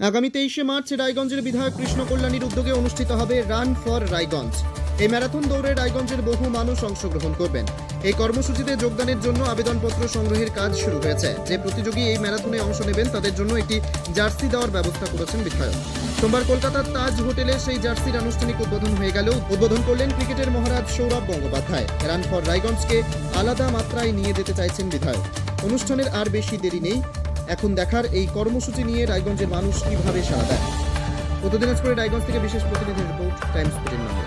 আগামী তেইশে মার্চ রায়গঞ্জের বিধায়ক কৃষ্ণ কল্যাণীর উদ্যোগে অনুষ্ঠিত হবে রান ফর রায়গঞ্জ। এই ম্যারাথন দৌড়ে রায়গঞ্জের বহু মানুষ অংশগ্রহণ করবেন। এই কর্মসূচিতে যোগদানের জন্য আবেদনপত্র সংগ্রহের কাজ শুরু হয়েছে। যে প্রতিযোগী এই ম্যারাথনে অংশ নেবেন, তাদের জন্য একটি জার্সি দেওয়ার ব্যবস্থা করেছেন বিধায়ক। সোমবার কলকাতার তাজ হোটেলে সেই জার্সির আনুষ্ঠানিক উদ্বোধন হয়ে গেল। উদ্বোধন করলেন ক্রিকেটের মহারাজ সৌরভ গঙ্গোপাধ্যায়। রান ফর রায়গঞ্জকে আলাদা মাত্রায় নিয়ে যেতে চাইছেন বিধায়ক। অনুষ্ঠানের আর বেশি দেরি নেই। এখন দেখার এই কর্মসূচি নিয়ে রায়গঞ্জের মানুষ কীভাবে সাড়া দেয়? উত্তর দিনাজপুরে রায়গঞ্জ থেকে বিশেষ প্রতিনিধি রিপোর্ট, টাইমস ফিফটিন বাংলা